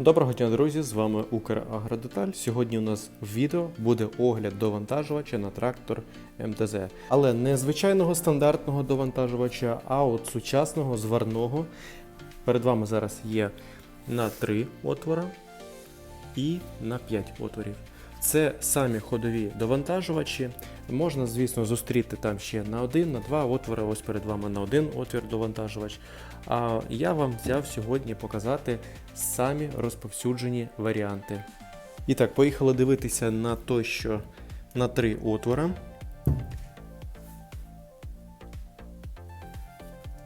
Доброго дня, друзі! З вами Украгродеталь. Сьогодні у нас в відео буде огляд довантажувача на трактор МТЗ. Але не звичайного стандартного довантажувача, а от сучасного зварного. Перед вами зараз є на 3 отвора і на 5 отворів. Це самі ходові довантажувачі. Можна, звісно, зустріти там ще на один, на два отвори. Ось перед вами на один отвір довантажувач. А я вам взяв сьогодні показати самі розповсюджені варіанти. І так, поїхали дивитися на той, що на три отвора.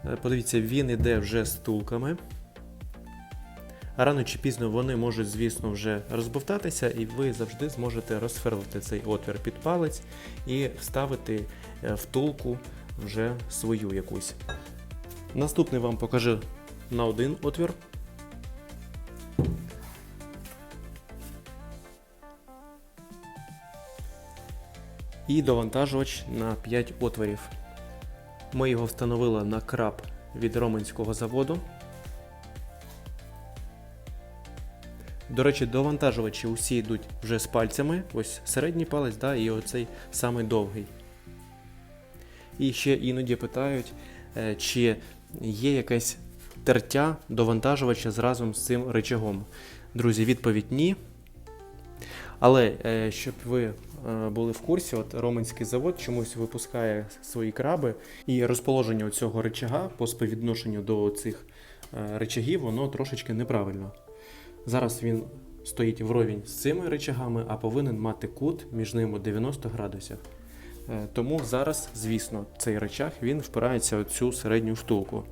Е, Подивіться, він іде вже з тулками. Рано чи пізно вони можуть, звісно, вже розбовтатися, і ви завжди зможете розферлити цей отвір під палець і вставити е, втулку вже свою якусь. Наступний вам покажу на один отвір. І довантажувач на 5 отворів. Ми його встановили на краб від Роменського заводу. До речі, довантажувачі усі йдуть вже з пальцями. Ось середній палець, да, і оцей самий довгий. І ще іноді питають, е, чи є якесь тертя довантажувача з разом з цим рычагом. Друзі, відповідь ні. Але е, щоб ви е, були в курсі, от Роменський завод чомусь випускає свої краби, і розположення цього рычага по співвідношенню до цих е, рычагів, воно трошечки неправильно. Зараз він стоїть вровень з цими речагами, а повинен мати кут між ними 90 градусів. Е, Тому зараз, звісно, цей речаг він впирається у цю середню втулку.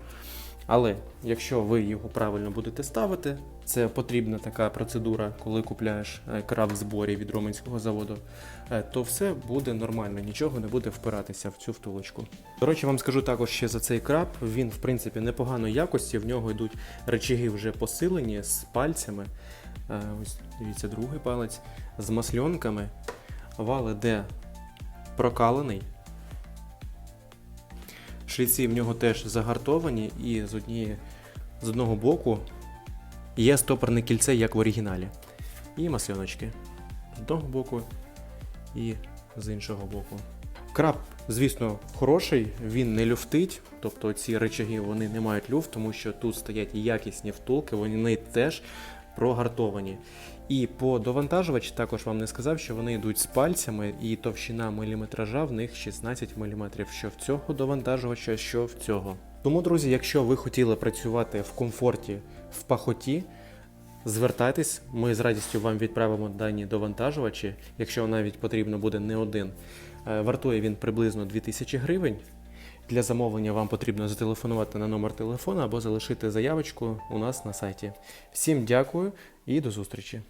Але якщо ви його правильно будете ставити, це потрібна така процедура, коли купляєш е, краб в зборі від Роменського заводу, е, то все буде нормально, нічого не буде впиратися в цю втулочку. До речі, вам скажу також ще за цей краб. Він, в принципі, непоганої якості. В нього йдуть речаги вже посилені з пальцями. Е, Ось дивіться, другий палець з масльонками. Вал іде прокалений. Шліці в нього теж загартовані, і з однієї з одного боку є стопорне кільце, як в оригіналі. І масльоночки. З одного боку і з іншого боку. Краб, звісно, хороший, він не люфтить, тобто ці речаги вони не мають люфт, тому що тут стоять якісні втулки, вони теж прогартовані. І по довантажувач також вам не сказав, що вони йдуть з пальцями, і товщина міліметража в них 16 мм, що в цього довантажувача, що в цього. Тому, друзі, якщо ви хотіли працювати в комфорті в пахоті, звертайтесь, ми з радістю вам відправимо дані довантажувачі, якщо навіть потрібно буде не один. Е, Вартує він приблизно 2000 гривень. Для замовлення вам потрібно зателефонувати на номер телефону або залишити заявочку у нас на сайті. Всім дякую і до зустрічі!